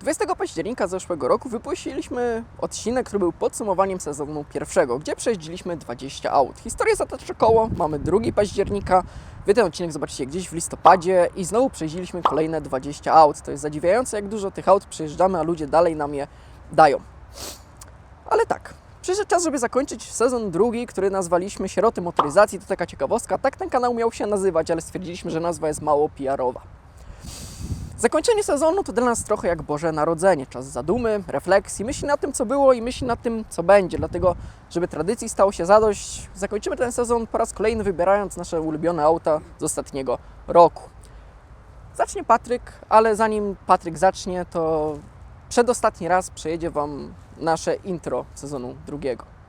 20 października zeszłego roku wypuściliśmy odcinek, który był podsumowaniem sezonu pierwszego, gdzie przejeździliśmy 20 aut. Historię zatacza koło, mamy 2 października, wy ten odcinek zobaczycie gdzieś w listopadzie i znowu przejeździliśmy kolejne 20 aut. To jest zadziwiające, jak dużo tych aut przejeżdżamy, a ludzie dalej nam je dają. Ale tak, przyszedł czas, żeby zakończyć sezon drugi, który nazwaliśmy Sieroty Motoryzacji. To taka ciekawostka, tak ten kanał miał się nazywać, ale stwierdziliśmy, że nazwa jest mało PR-owa. Zakończenie sezonu to dla nas trochę jak Boże Narodzenie. Czas zadumy, refleksji, myśli nad tym, co było i myśli nad tym, co będzie. Dlatego, żeby tradycji stało się zadość, zakończymy ten sezon po raz kolejny wybierając nasze ulubione auta z ostatniego roku. Zacznie Patryk, ale zanim Patryk zacznie, to przedostatni raz przejedzie Wam nasze intro sezonu drugiego.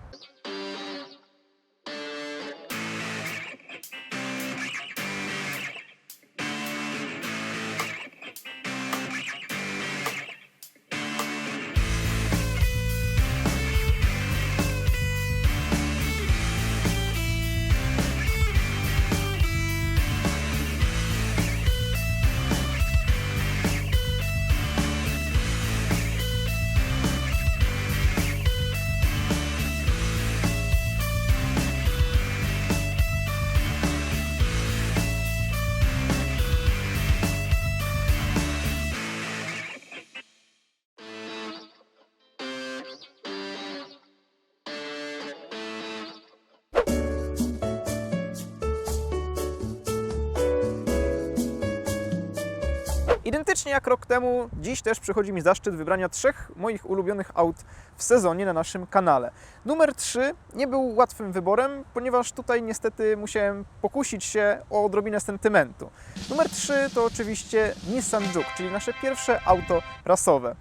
Identycznie jak rok temu, dziś też przychodzi mi zaszczyt wybrania trzech moich ulubionych aut w sezonie na naszym kanale. Numer 3 nie był łatwym wyborem, ponieważ tutaj niestety musiałem pokusić się o odrobinę sentymentu. Numer 3 to oczywiście Nissan Juke, czyli nasze pierwsze auto prasowe.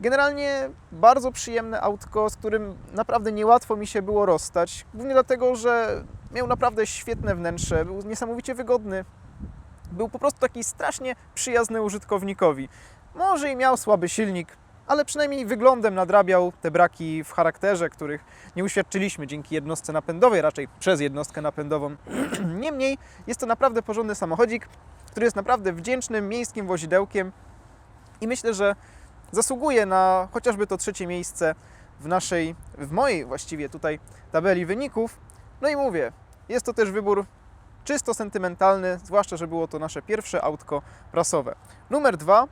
Generalnie bardzo przyjemne autko, z którym naprawdę niełatwo mi się było rozstać. Głównie dlatego, że miał naprawdę świetne wnętrze, był niesamowicie wygodny, był po prostu taki strasznie przyjazny użytkownikowi. Może i miał słaby silnik, ale przynajmniej wyglądem nadrabiał te braki w charakterze, których nie uświadczyliśmy dzięki jednostce napędowej, raczej przez jednostkę napędową. Niemniej jest to naprawdę porządny samochodzik, który jest naprawdę wdzięcznym miejskim wozidełkiem i myślę, że zasługuje na chociażby to trzecie miejsce w naszej, w mojej właściwie tutaj tabeli wyników. No i mówię, jest to też wybór czysto sentymentalny, zwłaszcza, że było to nasze pierwsze autko prasowe. Numer dwa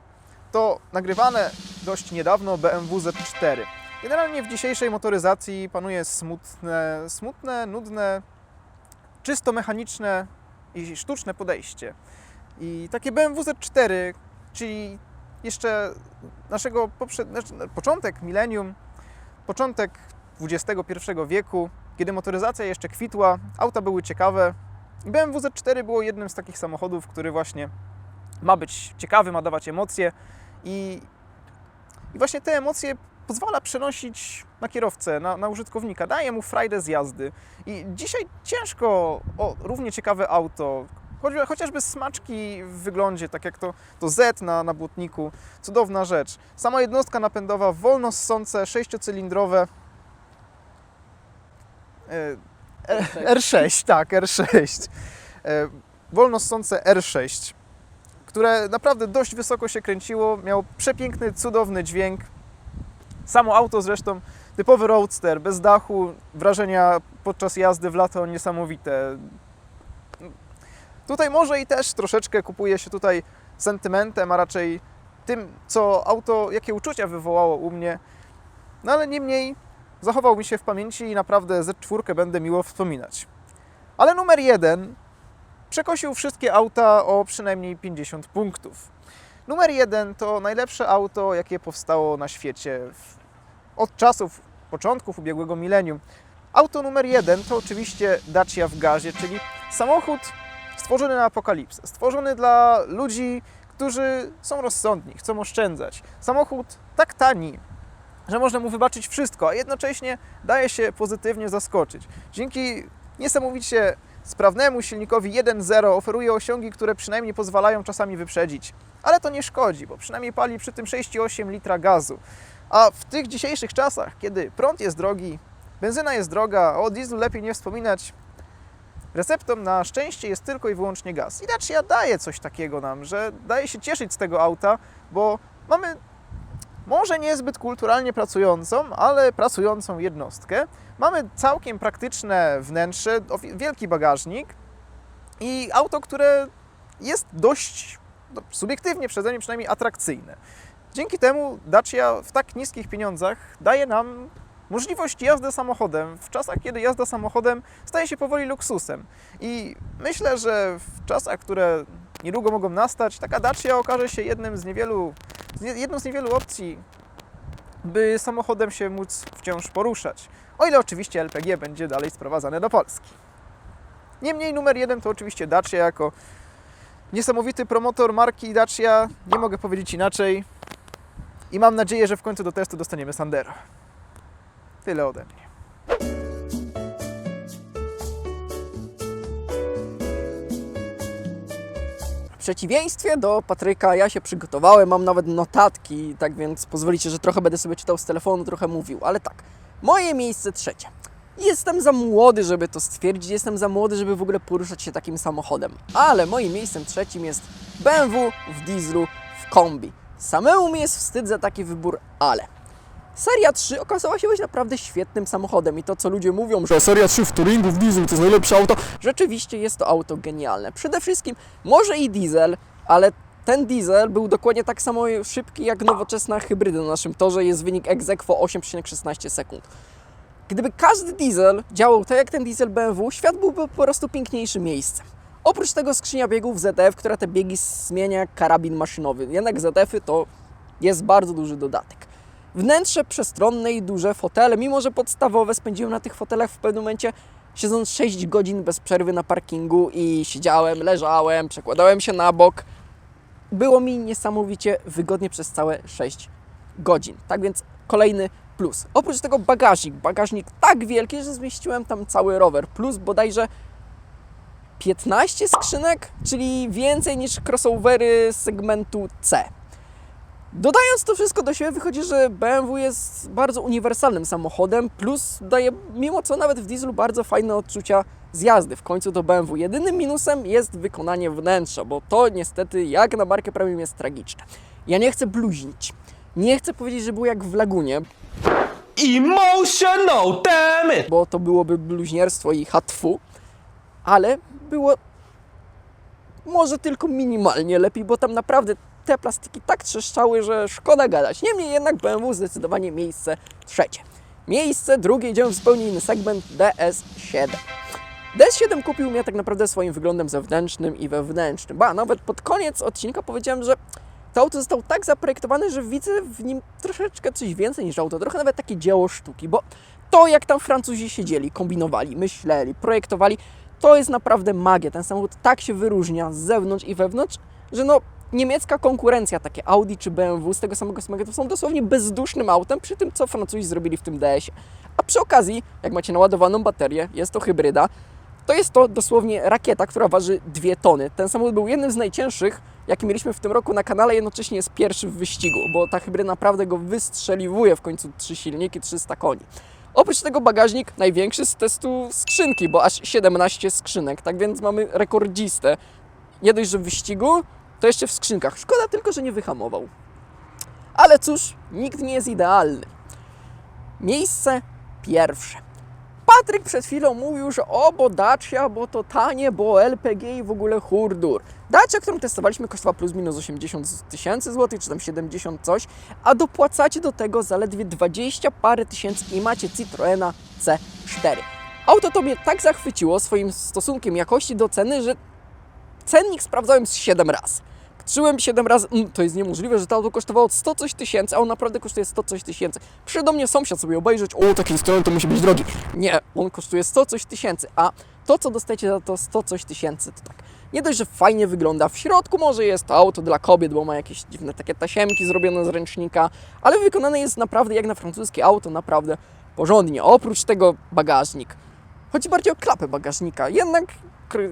to nagrywane dość niedawno BMW Z4. Generalnie w dzisiejszej motoryzacji panuje smutne, smutne, nudne, czysto mechaniczne i sztuczne podejście. I takie BMW Z4, czyli jeszcze naszego znaczy, początek milenium, początek XXI wieku, kiedy motoryzacja jeszcze kwitła, auta były ciekawe, BMW Z4 było jednym z takich samochodów, który właśnie ma być ciekawy, ma dawać emocje i, i właśnie te emocje pozwala przenosić na kierowcę, na, na użytkownika, daje mu frajdę z jazdy. I dzisiaj ciężko o równie ciekawe auto, chociażby smaczki w wyglądzie, tak jak to, to Z na, na błotniku, cudowna rzecz. Sama jednostka napędowa, wolno ssące, sześciocylindrowe, e, R6, tak, R6. E, Wolno ssące R6, które naprawdę dość wysoko się kręciło, miało przepiękny, cudowny dźwięk. Samo auto zresztą typowy roadster, bez dachu, wrażenia podczas jazdy w lato niesamowite. Tutaj może i też troszeczkę kupuje się tutaj sentymentem, a raczej tym, co auto, jakie uczucia wywołało u mnie. No ale niemniej zachował mi się w pamięci i naprawdę Z4 będę miło wspominać. Ale numer jeden przekosił wszystkie auta o przynajmniej 50 punktów. Numer jeden to najlepsze auto, jakie powstało na świecie w, od czasów początków ubiegłego milenium. Auto numer jeden to oczywiście Dacia w gazie, czyli samochód stworzony na apokalipsę, stworzony dla ludzi, którzy są rozsądni, chcą oszczędzać. Samochód tak tani, że można mu wybaczyć wszystko, a jednocześnie daje się pozytywnie zaskoczyć. Dzięki niesamowicie sprawnemu silnikowi 1.0 oferuje osiągi, które przynajmniej pozwalają czasami wyprzedzić. Ale to nie szkodzi, bo przynajmniej pali przy tym 6,8 litra gazu. A w tych dzisiejszych czasach, kiedy prąd jest drogi, benzyna jest droga, o dieslu lepiej nie wspominać, receptą na szczęście jest tylko i wyłącznie gaz. I Dacia daje coś takiego nam, że daje się cieszyć z tego auta, bo mamy może niezbyt kulturalnie pracującą, ale pracującą jednostkę. Mamy całkiem praktyczne wnętrze, wielki bagażnik i auto, które jest dość no, subiektywnie przeze mnie przynajmniej atrakcyjne. Dzięki temu Dacia w tak niskich pieniądzach daje nam możliwość jazdy samochodem w czasach, kiedy jazda samochodem staje się powoli luksusem. I myślę, że w czasach, które niedługo mogą nastać, taka Dacia okaże się jednym z niewielu, jedną z niewielu opcji, by samochodem się móc wciąż poruszać. O ile oczywiście LPG będzie dalej sprowadzane do Polski. Niemniej numer jeden to oczywiście Dacia jako niesamowity promotor marki Dacia. Nie mogę powiedzieć inaczej. I mam nadzieję, że w końcu do testu dostaniemy Sandero. Tyle ode mnie. Przeciwieństwie do Patryka, ja się przygotowałem, mam nawet notatki, tak więc pozwolicie, że trochę będę sobie czytał z telefonu, trochę mówił, ale tak. Moje miejsce trzecie. Jestem za młody, żeby to stwierdzić, jestem za młody, żeby w ogóle poruszać się takim samochodem. Ale moim miejscem trzecim jest BMW w dieslu w kombi. Samemu mi jest wstyd za taki wybór, ale Seria 3 okazała się być naprawdę świetnym samochodem i to, co ludzie mówią, że Seria 3 w Turingu w dieslu to jest najlepsze auto, rzeczywiście jest to auto genialne. Przede wszystkim może i diesel, ale ten diesel był dokładnie tak samo szybki jak nowoczesna hybryda na naszym torze. Jest wynik ex aequo 8,16 sekund. Gdyby każdy diesel działał tak jak ten diesel BMW, świat byłby po prostu piękniejszym miejscem. Oprócz tego skrzynia biegów ZF, która te biegi zmienia karabin maszynowy. Jednak ZF-y to jest bardzo duży dodatek. Wnętrze przestronne i duże, fotele, mimo że podstawowe, spędziłem na tych fotelach w pewnym momencie siedząc 6 godzin bez przerwy na parkingu i siedziałem, leżałem, przekładałem się na bok. Było mi niesamowicie wygodnie przez całe 6 godzin. Tak więc kolejny plus. Oprócz tego bagażnik. Bagażnik tak wielki, że zmieściłem tam cały rower. Plus bodajże 15 skrzynek, czyli więcej niż crossovery segmentu C. Dodając to wszystko do siebie, wychodzi, że BMW jest bardzo uniwersalnym samochodem, plus daje, mimo co nawet w dieslu, bardzo fajne odczucia z jazdy. W końcu to BMW. Jedynym minusem jest wykonanie wnętrza, bo to niestety, jak na markę premium, jest tragiczne. Ja nie chcę bluźnić. Nie chcę powiedzieć, że było jak w Lagunie, Emotional, damn it! bo to byłoby bluźnierstwo i hatfu, ale było może tylko minimalnie lepiej, bo tam naprawdę te plastiki tak trzeszczały, że szkoda gadać. Niemniej jednak BMW zdecydowanie miejsce trzecie. Miejsce drugie idziemy w zupełnie inny segment DS7. DS7 kupił mnie tak naprawdę swoim wyglądem zewnętrznym i wewnętrznym. Ba, nawet pod koniec odcinka powiedziałem, że to auto zostało tak zaprojektowane, że widzę w nim troszeczkę coś więcej niż auto, trochę nawet takie dzieło sztuki, bo to jak tam Francuzi siedzieli, kombinowali, myśleli, projektowali, to jest naprawdę magia. Ten samochód tak się wyróżnia z zewnątrz i wewnątrz, że no niemiecka konkurencja, takie Audi czy BMW z tego samego segmentu są dosłownie bezdusznym autem przy tym, co Francuzi zrobili w tym DS-ie. A przy okazji, jak macie naładowaną baterię, jest to hybryda, to jest to dosłownie rakieta, która waży 2 tony. Ten samochód był jednym z najcięższych, jaki mieliśmy w tym roku na kanale, jednocześnie jest pierwszy w wyścigu, bo ta hybryda naprawdę go wystrzeliwuje w końcu trzy silniki, 300 koni. Oprócz tego bagażnik największy z testu skrzynki, bo aż 17 skrzynek, tak więc mamy rekordzistę. Nie dość, że w wyścigu, to jeszcze w skrzynkach. Szkoda tylko, że nie wyhamował. Ale cóż, nikt nie jest idealny. Miejsce pierwsze. Patryk przed chwilą mówił, że o, bo Dacia, bo to tanie, bo LPG i w ogóle hurdur. Dacia, którą testowaliśmy, kosztowała plus minus 80 tysięcy złotych, czy tam 70 coś, a dopłacacie do tego zaledwie 20 parę tysięcy i macie Citroena C4. Auto to mnie tak zachwyciło swoim stosunkiem jakości do ceny, że cennik sprawdzałem z 7 razy. Patrzyłem 7 razy, mm, to jest niemożliwe, że to auto kosztowało 100 coś tysięcy, a on naprawdę kosztuje 100 coś tysięcy. Przyszedł do mnie sąsiad sobie obejrzeć, o, taki Citroen to musi być drogi. Nie, on kosztuje 100 coś tysięcy, a to, co dostajecie za to 100 coś tysięcy, to tak. Nie dość, że fajnie wygląda w środku, może jest to auto dla kobiet, bo ma jakieś dziwne takie tasiemki zrobione z ręcznika, ale wykonane jest naprawdę jak na francuskie auto, naprawdę porządnie. Oprócz tego bagażnik. Chodzi bardziej o klapę bagażnika. Jednak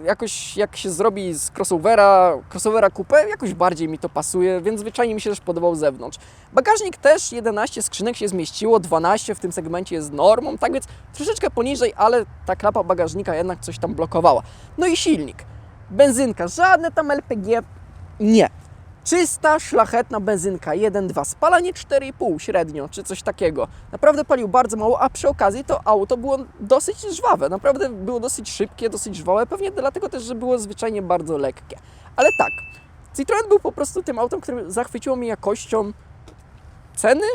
jakoś jak się zrobi z crossovera, crossovera coupe, jakoś bardziej mi to pasuje, więc zwyczajnie mi się też podobał z zewnątrz. Bagażnik też 11 skrzynek się zmieściło, 12 w tym segmencie jest normą, tak więc troszeczkę poniżej, ale ta klapa bagażnika jednak coś tam blokowała. No i silnik. Benzynka, żadne tam LPG, nie. Czysta, szlachetna benzynka 1.2, spalanie 4,5 średnio, czy coś takiego. Naprawdę palił bardzo mało, a przy okazji to auto było dosyć żwawe. Naprawdę było dosyć szybkie, dosyć żwawe, pewnie dlatego też, że było zwyczajnie bardzo lekkie. Ale tak, Citroen był po prostu tym autem, które zachwyciło mnie jakością ceny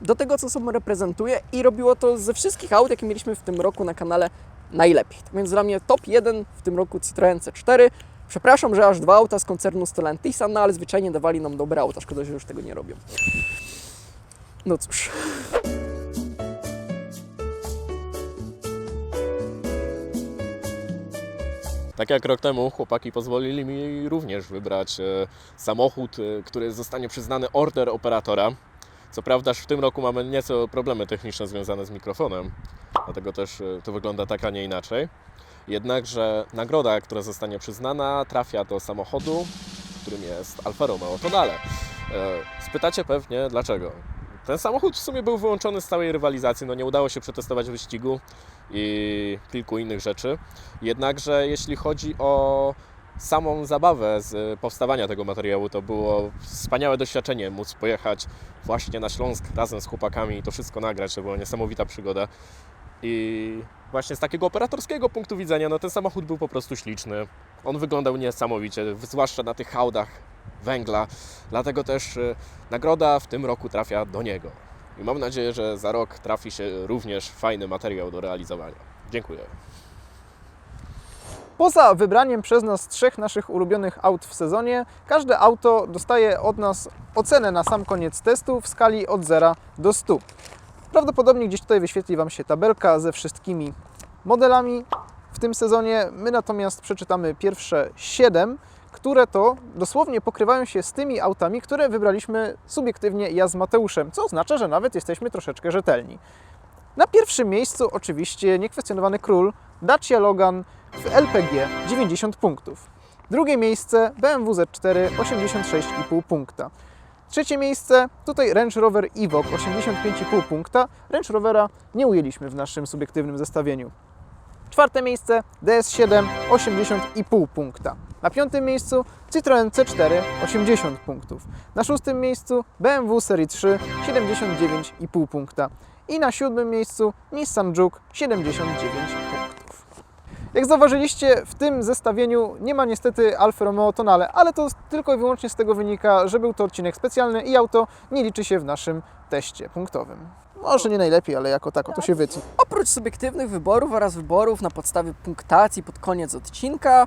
do tego, co sobą reprezentuje i robiło to ze wszystkich aut, jakie mieliśmy w tym roku na kanale najlepiej. Tak więc dla mnie top 1 w tym roku Citroen C4. Przepraszam, że aż dwa auta z koncernu Stellantisa, no ale zwyczajnie dawali nam dobre auta. Szkoda, że już tego nie robią. No cóż. Tak jak rok temu chłopaki pozwolili mi również wybrać e, samochód, e, który zostanie przyznany order operatora. Co prawda w tym roku mamy nieco problemy techniczne związane z mikrofonem, dlatego też e, to wygląda tak, a nie inaczej. Jednakże nagroda, która zostanie przyznana, trafia do samochodu, którym jest Alfa Romeo Tonale. E, Spytacie pewnie dlaczego. Ten samochód w sumie był wyłączony z całej rywalizacji, no nie udało się przetestować wyścigu i kilku innych rzeczy. Jednakże jeśli chodzi o samą zabawę z powstawania tego materiału, to było wspaniałe doświadczenie móc pojechać właśnie na Śląsk razem z chłopakami i to wszystko nagrać. To była niesamowita przygoda. I właśnie z takiego operatorskiego punktu widzenia, no ten samochód był po prostu śliczny. On wyglądał niesamowicie, zwłaszcza na tych hałdach węgla. Dlatego też y, nagroda w tym roku trafia do niego. I mam nadzieję, że za rok trafi się również fajny materiał do realizowania. Dziękuję. Poza wybraniem przez nas trzech naszych ulubionych aut w sezonie, każde auto dostaje od nas ocenę na sam koniec testu w skali od 0 do 100. Prawdopodobnie gdzieś tutaj wyświetli Wam się tabelka ze wszystkimi modelami w tym sezonie. My natomiast przeczytamy pierwsze 7, które to dosłownie pokrywają się z tymi autami, które wybraliśmy subiektywnie ja z Mateuszem, co oznacza, że nawet jesteśmy troszeczkę rzetelni. Na pierwszym miejscu oczywiście niekwestionowany król Dacia Logan w LPG 90 punktów. Drugie miejsce BMW Z4 86,5 punkta. Trzecie miejsce tutaj Range Rover Evoque 85,5 punkta. Range Rovera nie ujęliśmy w naszym subiektywnym zestawieniu. Czwarte miejsce DS7 80,5 punkta. Na piątym miejscu Citroen C4 80 punktów. Na szóstym miejscu BMW Serii 3 79,5 punkta. I na siódmym miejscu Nissan Juke 79 punktów. Jak zauważyliście, w tym zestawieniu nie ma niestety Alfa Romeo Tonale, ale to tylko i wyłącznie z tego wynika, że był to odcinek specjalny i auto nie liczy się w naszym teście punktowym. Może nie najlepiej, ale jako tako to się wytnie. Oprócz subiektywnych wyborów oraz wyborów na podstawie punktacji pod koniec odcinka,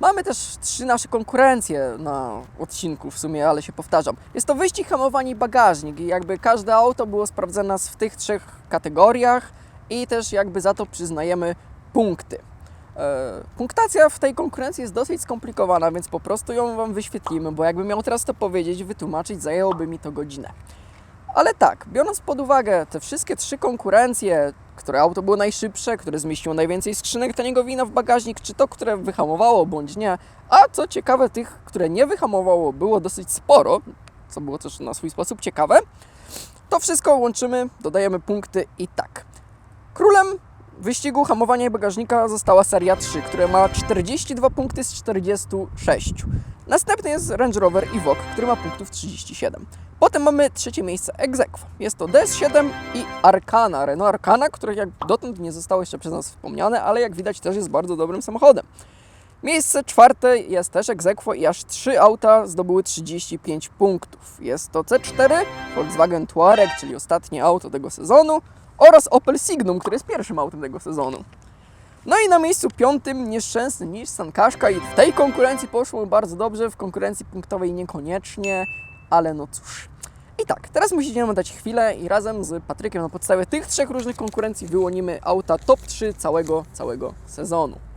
mamy też trzy nasze konkurencje na odcinku w sumie, ale się powtarzam. Jest to wyścig, hamowanie i bagażnik i jakby każde auto było sprawdzone w tych trzech kategoriach i też jakby za to przyznajemy punkty. E, Punktacja w tej konkurencji jest dosyć skomplikowana, więc po prostu ją Wam wyświetlimy, bo jakbym miał teraz to powiedzieć, wytłumaczyć, zajęłoby mi to godzinę. Ale tak, biorąc pod uwagę te wszystkie trzy konkurencje, które auto było najszybsze, które zmieściło najwięcej skrzynek taniego wina w bagażnik, czy to, które wyhamowało bądź nie, a co ciekawe, tych, które nie wyhamowało, było dosyć sporo, co było też na swój sposób ciekawe, to wszystko łączymy, dodajemy punkty i tak. Królem wyścigu hamowania i bagażnika została seria 3, która ma 42 punkty z 46. Następny jest Range Rover Evoque, który ma punktów 37. Potem mamy trzecie miejsce ex aequo. Jest to DS7 i Arcana, Renault Arcana, które jak dotąd nie zostało jeszcze przez nas wspomniane, ale jak widać też jest bardzo dobrym samochodem. Miejsce czwarte jest też aequo i aż trzy auta zdobyły 35 punktów. Jest to C4, Volkswagen Touareg, czyli ostatnie auto tego sezonu oraz Opel Signum, który jest pierwszym autem tego sezonu. No i na miejscu piątym nieszczęsny Nissan i w tej konkurencji poszło bardzo dobrze, w konkurencji punktowej niekoniecznie, ale no cóż. I tak, teraz musicie nam dać chwilę i razem z Patrykiem na podstawie tych trzech różnych konkurencji wyłonimy auta top 3 całego, całego sezonu.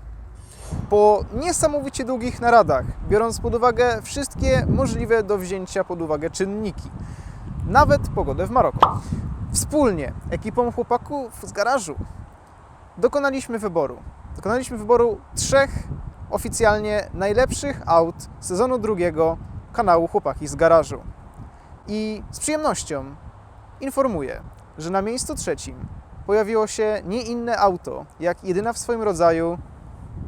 Po niesamowicie długich naradach, biorąc pod uwagę wszystkie możliwe do wzięcia pod uwagę czynniki, nawet pogodę w Maroku, wspólnie ekipą chłopaków z garażu dokonaliśmy wyboru. Dokonaliśmy wyboru trzech oficjalnie najlepszych aut sezonu drugiego kanału Chłopaki z garażu. I z przyjemnością informuję, że na miejscu trzecim pojawiło się nie inne auto, jak jedyna w swoim rodzaju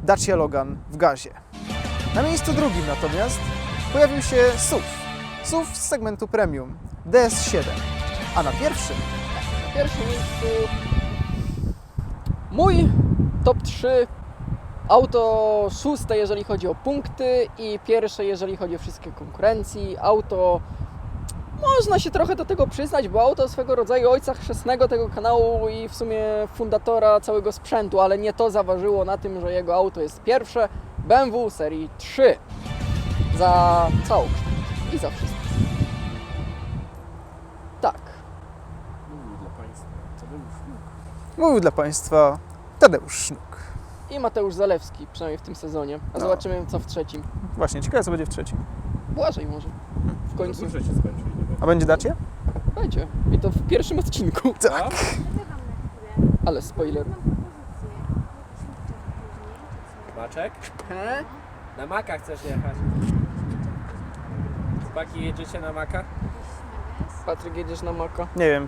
Dacia Logan w gazie. Na miejscu drugim natomiast pojawił się SUV, SUV z segmentu premium DS7. A na pierwszym Na pierwszym miejscu mój top 3 auto szóste, jeżeli chodzi o punkty i pierwsze, jeżeli chodzi o wszystkie konkurencji. Auto można się trochę do tego przyznać, bo auto swego rodzaju ojca chrzestnego tego kanału i w sumie fundatora całego sprzętu, ale nie to zaważyło na tym, że jego auto jest pierwsze. BMW serii 3 za całokształt i za wszystko. Tak. mówił dla Państwa Tadeusz Sznuk. I Mateusz Zalewski, przynajmniej w tym sezonie. A No. zobaczymy co w trzecim. Właśnie, ciekawe co będzie w trzecim. Błażej może. W końcu się. A będzie dacie? będzie. I to w pierwszym odcinku. Tak. Ale spoiler. Maczek? He? Na maka chcesz jechać? Chłopaki, jedziecie na maka? Patryk, jedziesz na maka? Nie wiem,